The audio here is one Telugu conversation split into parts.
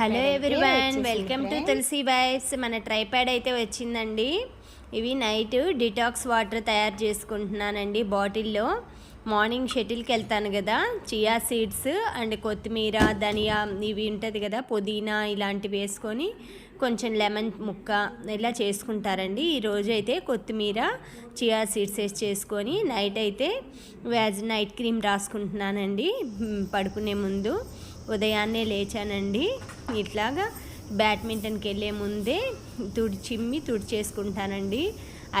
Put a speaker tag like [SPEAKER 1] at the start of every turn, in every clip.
[SPEAKER 1] Hello everyone welcome to Tulasi vibes మన ట్రైప్యాడ్ అయితే వచ్చిందండి. ఇవి నైట్ డిటాక్స్ వాటర్ తయారు చేసుకుంటున్నానండి బాటిల్లో. మార్నింగ్ షటిల్కి వెళ్తాను కదా. చియా సీడ్స్ అండ్ కొత్తిమీర ధనియా ఇవి ఉంటుంది కదా పుదీనా ఇలాంటివి వేసుకొని కొంచెం లెమన్ ముక్క ఇలా చేసుకుంటారండి. ఈరోజు అయితే కొత్తిమీర చియా సీడ్స్ వేసి చేసుకొని నైట్ అయితే వ్యాజ్ నైట్ క్రీమ్ రాసుకుంటున్నానండి. పడుకునే ముందు. ఉదయాన్నే లేచానండి. ఇట్లాగా బ్యాడ్మింటన్కి వెళ్ళే ముందే తుడిచిమ్మి తుడిచేసుకుంటానండి.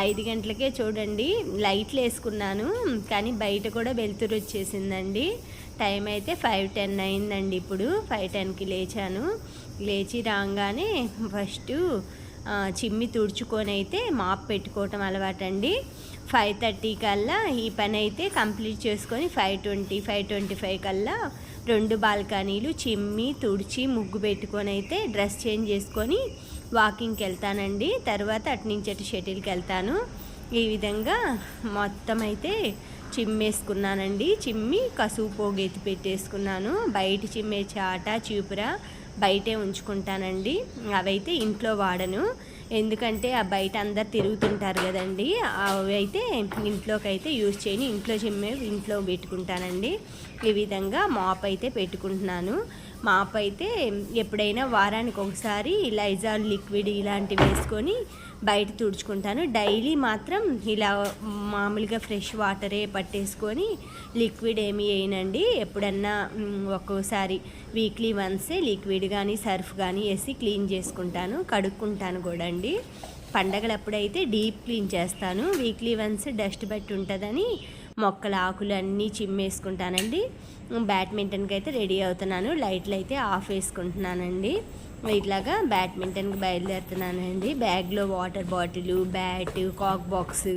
[SPEAKER 1] ఐదు గంటలకే చూడండి లైట్లు వేసుకున్నాను కానీ బయట కూడా వెలుతురు వచ్చేసిందండి. టైం అయితే ఫైవ్ టెన్ అయిందండి ఇప్పుడు ఫైవ్ టెన్కి లేచాను. లేచి రాగానే ఫస్ట్ చిమ్మి తుడుచుకొని అయితే మాప్ పెట్టుకోవటం అలవాటండి. ఫైవ్ థర్టీ కల్లా ఈ పని అయితే కంప్లీట్ చేసుకొని five twenty five twenty five కల్లా రెండు బాల్కనీలు చిమ్మి తుడిచి ముగ్గు పెట్టుకొని అయితే డ్రెస్ చేంజ్ చేసుకొని వాకింగ్కి వెళ్తానండి. తర్వాత అటు నుంచి అటు షటిల్కి వెళ్తాను. ఈ విధంగా మొత్తం అయితే చిమ్మేసుకున్నానండి. చిమ్మి కసువు పోగు ఎత్తి పెట్టేసుకున్నాను. బయట చిమ్మే చాట చీపుర బయటే ఉంచుకుంటానండి. అవైతే ఇంట్లో వాడను. ఎందుకంటే ఆ బయట అందరు తిరుగుతుంటారు కదండి. అవి అయితే ఇంట్లోకి అయితే యూజ్ చేయని. ఇంట్లో చిమ్మే ఇంట్లో పెట్టుకుంటానండి. ఈ విధంగా మాప్ అయితే పెట్టుకుంటున్నాను. మాప్ అయితే ఎప్పుడైనా వారానికి ఒకసారి లైజాల్ లిక్విడ్ ఇలాంటివి వేసుకొని బయట తుడుచుకుంటాను. డైలీ మాత్రం ఇలా మామూలుగా ఫ్రెష్ వాటరే పట్టేసుకొని లిక్విడ్ ఏమి వేయనండి. ఎప్పుడన్నా ఒక్కోసారి వీక్లీ వన్సే లిక్విడ్ కానీ సర్ఫ్ కానీ వేసి క్లీన్ చేసుకుంటాను. కడుక్కుంటాను కూడా అండి. పండగలప్పుడైతే డీప్ క్లీన్ చేస్తాను. వీక్లీ వన్స్ డస్ట్ బట్టి ఉంటుందని మొక్కల ఆకులు అన్నీ చిమ్మేసుకుంటానండి. బ్యాడ్మింటన్కి అయితే రెడీ అవుతున్నాను. లైట్లు అయితే ఆఫ్ వేసుకుంటున్నానండి. ఇట్లాగా బ్యాడ్మింటన్కి బయలుదేరుతున్నానండి. బ్యాగ్లో water bottle bat cock box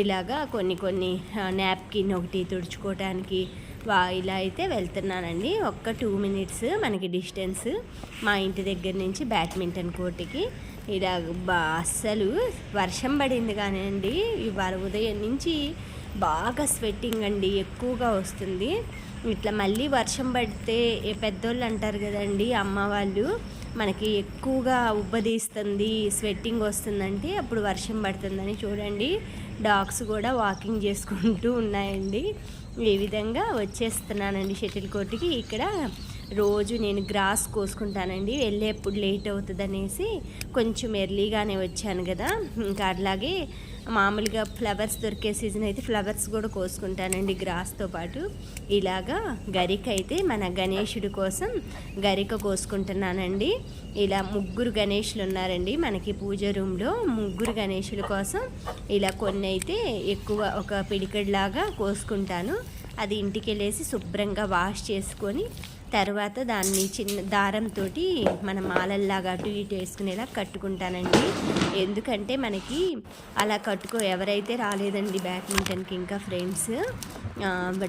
[SPEAKER 1] ఇలాగా కొన్ని కొన్ని నాప్కిన్ ఒకటి తుడుచుకోవటానికి వా ఇలా అయితే వెళ్తున్నానండి. ఒక్క టూ మినిట్స్ మనకి డిస్టెన్స్ మా ఇంటి దగ్గర నుంచి బ్యాడ్మింటన్ కోర్టుకి. ఇలా బా అస్సలు వర్షం పడింది కానివ్వండి ఇవాళ ఉదయం నుంచి బాగా స్వెట్టింగ్ అండి ఎక్కువగా వస్తుంది. ఇట్లా మళ్ళీ వర్షం పడితే పెద్దోళ్ళు అంటారు కదండి అమ్మ వాళ్ళు మనకి ఎక్కువగా ఉబ్బదీస్తుంది స్వెట్టింగ్ వస్తుందంటే అప్పుడు వర్షం పడుతుందని చూడండి. డాగ్స్ కూడా వాకింగ్ చేసుకుంటూ ఉన్నాయండి. ఈ విధంగా వచ్చేస్తున్నానండి షటిల్ కోర్టుకి. ఇక్కడ రోజు నేను గ్రాస్ కోసుకుంటానండి. వెళ్ళేప్పుడు లేట్ అవుతుంది అనేసి కొంచెం ఎర్లీగానే వచ్చాను కదా ఇంకా అట్లాగే మామూలుగా ఫ్లవర్స్ దొరికే సీజన్ అయితే ఫ్లవర్స్ కూడా కోసుకుంటానండి గ్రాస్తో పాటు. ఇలాగా గరిక అయితే మన గణేషుడి కోసం గరిక కోసుకుంటున్నానండి. ఇలా ముగ్గురు గణేషులు ఉన్నారండి మనకి పూజ రూమ్లో. ముగ్గురు గణేషుల కోసం ఇలా కొన్ని అయితే ఎక్కువ ఒక పిడికడ్లాగా కోసుకుంటాను. అది ఇంటికి వెళ్ళేసి శుభ్రంగా వాష్ చేసుకొని తర్వాత దాన్ని చిన్న దారంతో మన మాలల్లాగా అటు ఇటు వేసుకునేలా కట్టుకుంటానండి. ఎందుకంటే మనకి అలా కట్టుకో ఎవరైతే రాలేదండి బ్యాడ్మింటన్కి ఇంకా ఫ్రెండ్స్.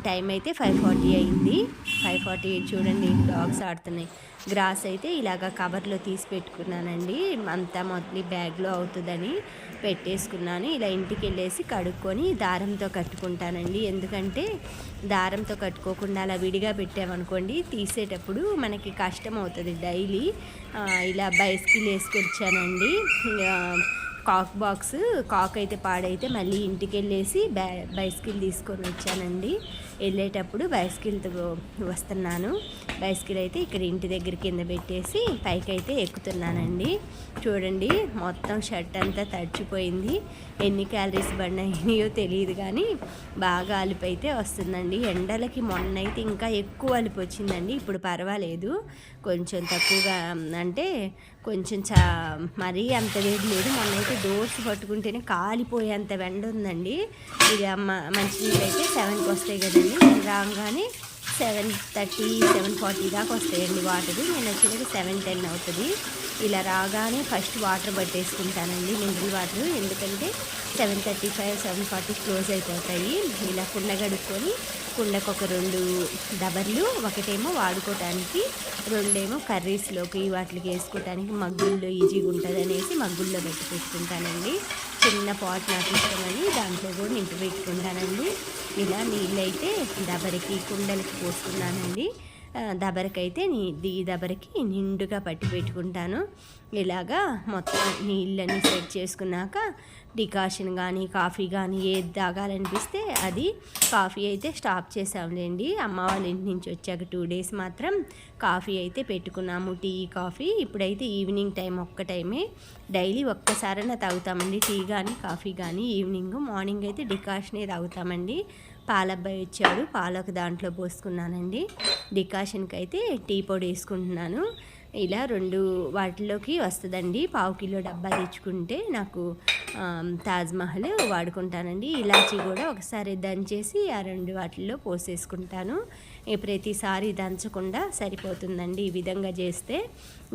[SPEAKER 1] టైం అయితే ఫైవ్ ఫార్టీ అయింది. ఫైవ్ ఫార్టీ ఎయిట్ చూడండి డాగ్స్ ఆడుతున్నాయి. గ్రాస్ అయితే ఇలాగ కవర్లో తీసి పెట్టుకున్నానండి. అంతా మొదలు బ్యాగ్లో అవుతుందని పెట్టేసుకున్నాను. ఇలా ఇంటికి వెళ్ళేసి కడుక్కొని దారంతో కట్టుకుంటానండి. ఎందుకంటే దారంతో కట్టుకోకుండా అలా విడిగా పెట్టామనుకోండి తీసేటప్పుడు మనకి కష్టం అవుతుంది డైలీ. ఇలా బైస్కిల్ వేసుకొచ్చానండి. కాక్ బాక్స్ కాక్ అయితే పాడైతే మళ్ళీ ఇంటికి వెళ్ళేసి బై బైస్కిల్ తీసుకొని వచ్చానండి. వెళ్ళేటప్పుడు బైస్కిల్తో వస్తున్నాను. బైస్కిల్ అయితే ఇక్కడ ఇంటి దగ్గర కింద పెట్టేసి పైకి అయితే ఎక్కుతున్నానండి. చూడండి మొత్తం షర్ట్ అంతా తడిచిపోయింది. ఎన్ని క్యాలరీస్ బండ్ అయినాయో తెలియదు కానీ బాగా అలుపు అయితే వస్తుందండి. ఎండలకి మొన్న అయితే ఇంకా ఎక్కువ అలుపు వచ్చిందండి. ఇప్పుడు పర్వాలేదు. కొంచెం తక్కువగా అంటే కొంచెం చా మరీ అంత వేడి లేదు. మొన్న అయితే డోర్స్ పట్టుకుంటేనే కాలిపోయేంత వెండ ఉందండి. ఇది అమ్మ మంచినీళ్ళు అయితే సెవెన్కి వస్తాయి కదండి. నేను రాగానే సెవెన్ థర్టీ సెవెన్ ఫార్టీ దాకా వస్తాయండి వాటర్. నేను వచ్చేది సెవెన్ టెన్ అవుతుంది. ఇలా రాగానే ఫస్ట్ వాటర్ పట్టేసుకుంటానండి మినరల్ వాటర్. ఎందుకంటే seven thirty five seven forty close అయిపోతాయి. ఇలా కుండ గడుక్కొని కుండకు ఒక రెండు డబర్లు ఒకటేమో వాడుకోవటానికి రెండేమో కర్రీస్లోకి వాటికి వేసుకోవటానికి మగ్గుల్లో ఈజీగా ఉంటుంది అనేసి మగ్గుల్లో పెట్టి పెట్టుకుంటానండి. చిన్న పాట్ నాకు ఇష్టమని దాంట్లో కూడా నింపి పెట్టుకుంటానండి. ఇలా నీళ్ళైతే డబరికి కుండలకి పోసుకున్నానండి. దబరకైతే నీ ఈ దబరకి నిండుగా పట్టి పెట్టుకుంటాను. ఇలాగా మొత్తం నీళ్ళని సెట్ చేసుకున్నాక డికాషన్ కానీ కాఫీ కానీ ఏది తాగాలనిపిస్తే అది కాఫీ అయితే స్టాప్ చేసాంలేండి అమ్మ వాళ్ళ ఇంటి నుంచి వచ్చాక టూ డేస్ మాత్రం కాఫీ అయితే పెట్టుకున్నాము టీ కాఫీ. ఇప్పుడైతే ఈవినింగ్ టైం ఒక్క టైమే. డైలీ ఒక్కసారైనా తాగుతామండి టీ కానీ కాఫీ కానీ ఈవినింగ్ మార్నింగ్ అయితే డికాషనే తాగుతామండి. పాలబ్బాయి వచ్చాడు పాలకు ఒక దాంట్లో పోసుకున్నానండి. డికాషన్కి అయితే టీ పొడి వేసుకుంటున్నాను. ఇలా రెండు వాటిలోకి వస్తుందండి. పావు కిలో డబ్బా తెచ్చుకుంటే నాకు తాజ్ మహల్ వాడుకుంటానండి. ఇలాచీ కూడా ఒకసారి దంచేసి ఆ రెండు వాటిల్లో పోసేసుకుంటాను. ప్రతిసారి దంచకుండా సరిపోతుందండి ఈ విధంగా చేస్తే.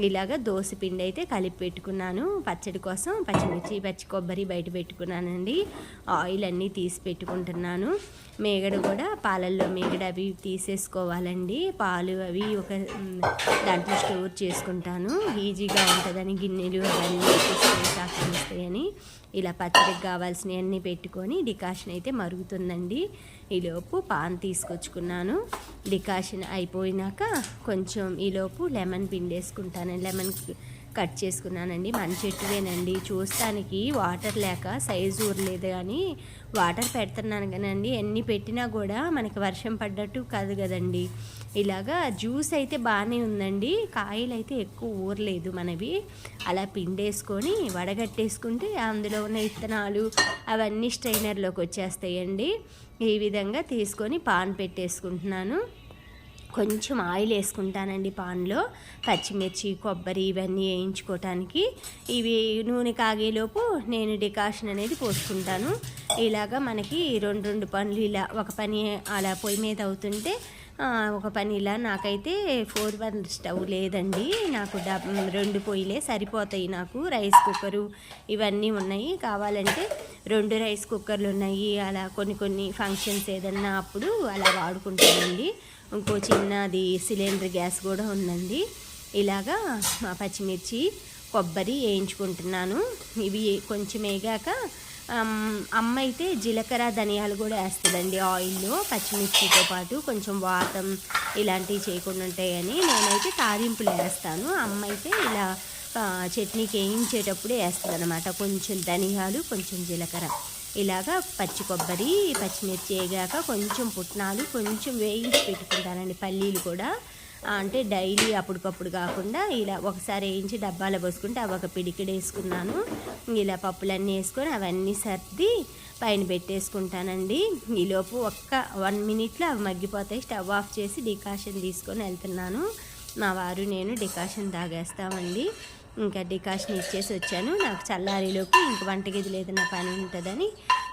[SPEAKER 1] ఇలాగ దోశ పిండి అయితే కలిపి పెట్టుకున్నాను. పచ్చడి కోసం పచ్చిమిర్చి పచ్చి కొబ్బరి బయట పెట్టుకున్నానండి. ఆయిల్ అన్నీ తీసి పెట్టుకుంటున్నాను. మేగడ కూడా పాలల్లో మేగడ అవి తీసేసుకోవాలండి. పాలు అవి ఒక దాంట్లో స్టోర్ చేసుకుంటాను. ఈజీగా ఉంటుందని గిన్నెలు అవన్నీ వస్తాయని ఇలా పచ్చడికి కావాల్సినవన్నీ పెట్టుకొని డికాషన్ అయితే మరుగుతుందండి. ఈలోపు పాన్ తీసుకొచ్చుకున్నాను. డికాషన్ అయిపోయినాక కొంచెం ఈలోపు లెమన్ పిండేసుకుంటాను. లెమన్ కట్ చేసుకున్నానండి. మన చెట్టువేనండి. చూస్తానికి వాటర్ లేక సైజు ఊరలేదు కానీ వాటర్ పెడుతున్నాను కానండి ఎన్ని పెట్టినా కూడా మనకి వర్షం పడ్డట్టు కాదు కదండి. ఇలాగా జ్యూస్ అయితే బాగానే ఉందండి. కాయలు అయితే ఎక్కువ ఊరలేదు మనవి. అలా పిండేసుకొని వడగట్టేసుకుంటే అందులో ఉన్న విత్తనాలు అవన్నీ స్ట్రైనర్లోకి వచ్చేస్తాయండి. ఈ విధంగా తీసుకొని పాన్ పెట్టేసుకుంటున్నాను. కొంచెం ఆయిల్ వేసుకుంటానండి పాన్లో. పచ్చిమిర్చి కొబ్బరి ఇవన్నీ వేయించుకోవటానికి ఇవి నూనె కాగేలోపు నేను డికాషన్ అనేది పోసుకుంటాను. ఇలాగా మనకి రెండు రెండు పనులు ఇలా ఒక పని అలా పొయ్యి మీద అవుతుంటే ఒక పని ఇలా నాకైతే ఫోర్ వన్ స్టవ్ లేదండి. నాకు డబ్ రెండు పొయ్యిలే సరిపోతాయి నాకు. రైస్ కుక్కరు ఇవన్నీ ఉన్నాయి. కావాలంటే రెండు రైస్ కుక్కర్లు ఉన్నాయి అలా కొన్ని కొన్ని ఫంక్షన్స్ ఏదన్నా అప్పుడు అలా వాడుకుంటానండి ఇంకో చిన్నది సిలిండర్ గ్యాస్ కూడా ఉందండి. ఇలాగా పచ్చిమిర్చి కొబ్బరి వేయించుకుంటున్నాను. ఇవి కొంచెం వేగాక అమ్మ అయితే జీలకర్ర ధనియాలు కూడా వేస్తుందండి ఆయిల్లో. పచ్చిమిర్చితో పాటు కొంచెం వాతం ఇలాంటివి చేయకుండా ఉంటాయని నేనైతే తాలింపులు వేస్తాను. అమ్మ అయితే ఇలా చట్నీకి వేయించేటప్పుడే వేస్తుంది అనమాట కొంచెం ధనియాలు కొంచెం జీలకర్ర. ఇలాగా పచ్చి కొబ్బరి పచ్చిమిర్చి వేగాక కొంచెం పుట్నాలు కొంచెం వేయించి పెట్టుకుంటానండి పల్లీలు కూడా. అంటే డైలీ అప్పటికప్పుడు కాకుండా ఇలా ఒకసారి వేయించి డబ్బాలో పోసుకుంటే అవి ఒక పిడికిడు వేసుకున్నాను. ఇలా పప్పులన్నీ వేసుకొని అవన్నీ సర్ది పైన పెట్టేసుకుంటానండి. ఈలోపు ఒక్క వన్ మినిట్లో అవి మగ్గిపోతాయి. స్టవ్ ఆఫ్ చేసి డికాషన్ తీసుకొని వెళ్తున్నాను. మా వారు నేను డికాషన్ తాగేస్తామండి. ఇంకా డికాషన్ ఇచ్చేసి వచ్చాను. నాకు చల్లారిలోకి ఇంక వంటగదిలో ఏదైనా పని ఉంటుందని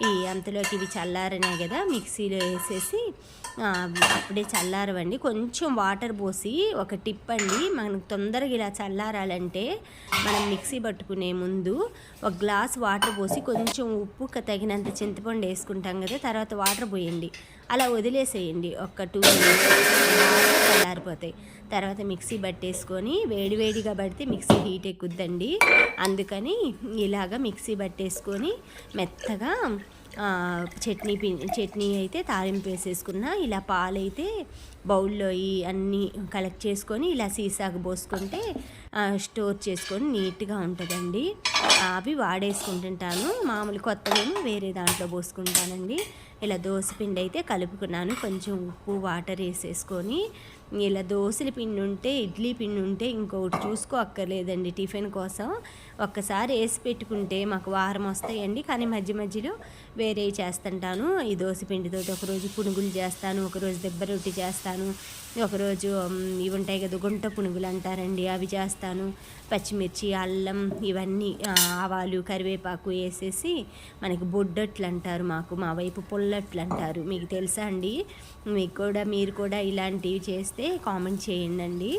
[SPEAKER 1] ఈ అంతలోకి ఇవి చల్లారనే కదా మిక్సీలో వేసేసి అప్పుడే చల్లారవండి. కొంచెం వాటర్ పోసి ఒక టిప్ అండి మనకు తొందరగా ఇలా చల్లారాలంటే మనం మిక్సీ పట్టుకునే ముందు ఒక గ్లాస్ వాటర్ పోసి కొంచెం ఉప్పు తగినంత చింతపండు వేసుకుంటాం కదా తర్వాత వాటర్ పోయండి. అలా వదిలేసేయండి. ఒక టూ చల్లారిపోతాయి తర్వాత మిక్సీ పట్టేసుకొని వేడివేడిగా పడితే మిక్సీ హీట్ ఎక్కుద్దండి. అందుకని ఇలాగ మిక్సీ పట్టేసుకొని మెత్తగా చట్నీ పి చట్నీ అయితే తాలింపు వేసేసుకున్న ఇలా పాలైతే బౌల్లో ఈ అన్నీ కలెక్ట్ చేసుకొని ఇలా సీసాకు పోసుకుంటే స్టోర్ చేసుకొని నీట్గా ఉంటుందండి. అవి వాడేసుకుంటుంటాను. మామూలు కొత్తవేమో వేరే దాంట్లో పోసుకుంటానండి. ఇలా దోశ పిండి అయితే కలుపుకున్నాను. కొంచెం ఉప్పు వాటర్ వేసేసుకొని ఇలా దోశల పిండి ఉంటే ఇడ్లీ పిండి ఉంటే ఇంకొకటి చూసుకో అక్కర్లేదండి టిఫిన్ కోసం. ఒక్కసారి వేసి పెట్టుకుంటే మాకు వారం వస్తాయండి. కానీ మధ్య మధ్యలో వేరే చేస్తుంటాను. ఈ దోశ పిండితో ఒకరోజు పునుగులు చేస్తాను ఒకరోజు దెబ్బ రొట్టి చేస్తాను. ఒకరోజు ఇవి ఉంటాయి కదా గుంట పునుగులు అంటారండి అవి చేస్తాను. పచ్చిమిర్చి అల్లం ఇవన్నీ ఆవాలు కరివేపాకు వేసేసి మనకి బొడ్డట్లు అంటారు మాకు మా వైపు పుల్లట్లు అంటారు. మీకు తెలుసా అండి? మీకు కూడా మీరు కూడా ఇలాంటివి చేస్తే కామెంట్ చేయండి అండి.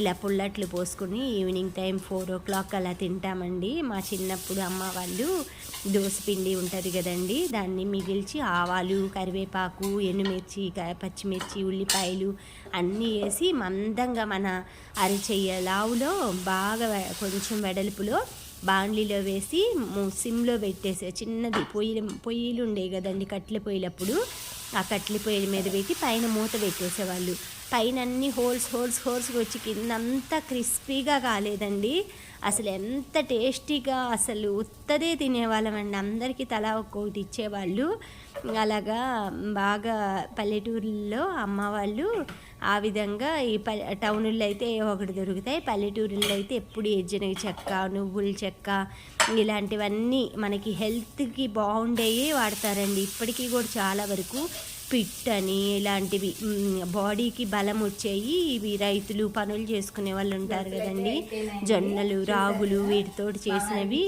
[SPEAKER 1] ఇలా పుల్లట్లు పోసుకుని evening time four o'clock అలా తింటామండి. మా చిన్నప్పుడు అమ్మ వాళ్ళు దోశ పిండి ఉంటుంది కదండి దాన్ని మిగిల్చి ఆవాలు కరివేపాకు ఎండుమిర్చి పచ్చిమిర్చి ఉల్లిపాయలు అన్నీ వేసి మందంగా మన అరిచెయ్య లావులో బాగా కొంచెం వెడల్పులో బాండ్లీలో వేసి సిమ్లో పెట్టేసే చిన్నది పొయ్యిలు పొయ్యిలు ఉండేవి కదండి కట్టెల పొయ్యిలప్పుడు. ఆ కట్టెల పొయ్యి మీద పెట్టి పైన మూత పెట్టేసేవాళ్ళు. పైన అన్ని హోల్స్ హోల్స్ హోల్స్ వచ్చి కిందంతా క్రిస్పీగా కాలేదండి. అసలు ఎంత టేస్టీగా అసలు ఉత్తదే తినేవాళ్ళమండి. అందరికీ తలా ఒక్కొక్కటి ఇచ్చేవాళ్ళు. అలాగా బాగా పల్లెటూరుల్లో అమ్మ వాళ్ళు ఆ విధంగా ఈ ప టౌనుల్లో అయితే ఒకటి దొరుకుతాయి. పల్లెటూరుల్లో అయితే ఎప్పుడు ఎజ్జనగ చెక్క నువ్వుల చెక్క ఇలాంటివన్నీ మనకి హెల్త్కి బాగుండేవి వాడతారండి. ఇప్పటికీ కూడా చాలా వరకు పిట్ అని ఇలాంటివి బాడీకి బలం వచ్చేవి ఇవి రైతులు పనులు చేసుకునే వాళ్ళు ఉంటారు కదండి. జొన్నలు రాగులు వీటితో చేసినవి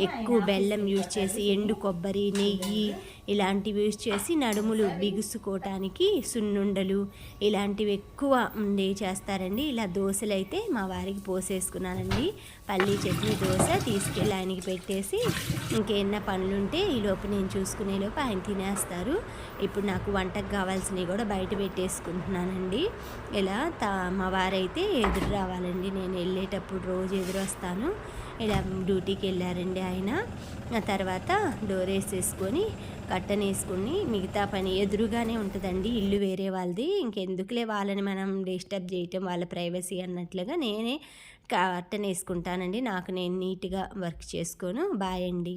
[SPEAKER 1] ఎక్కువ బెల్లం యూజ్ చేసి ఎండు కొబ్బరి నెయ్యి ఇలాంటివి యూజ్ చేసి నడుములు బిగుసుకోవటానికి సున్నుండలు ఇలాంటివి ఎక్కువ ఉండే చేస్తారండి. ఇలా దోశలు అయితే మా వారికి పోసేసుకున్నానండి. పల్లీ చట్నీ దోశ తీసుకెళ్ళి ఆయనకి పెట్టేసి ఇంకేమన్నా పనులుంటే ఈ లోపు నేను చూసుకునే లోపు ఆయన తినేస్తారు. ఇప్పుడు నాకు వంటకు కావాల్సినవి కూడా బయట పెట్టేసుకుంటున్నానండి. ఇలా తా మా వారైతే ఎదురు రావాలండి. నేను వెళ్ళేటప్పుడు రోజు ఎదురు వస్తాను ఇలా డ్యూటీకి వెళ్ళారండి ఆయన. ఆ తర్వాత డోర్ వేసేసుకొని కట్టన్ వేసుకుని మిగతా పని ఎదురుగానే ఉంటుందండి ఇల్లు వేరే వాళ్ళది. ఇంకెందుకులే వాళ్ళని మనం డిస్టర్బ్ చేయటం వాళ్ళ ప్రైవసీ అన్నట్లుగా నేనే కట్టన్ వేసుకుంటానండి. నాకు నేను నీట్గా వర్క్ చేసుకోను. బాయ్ అండి.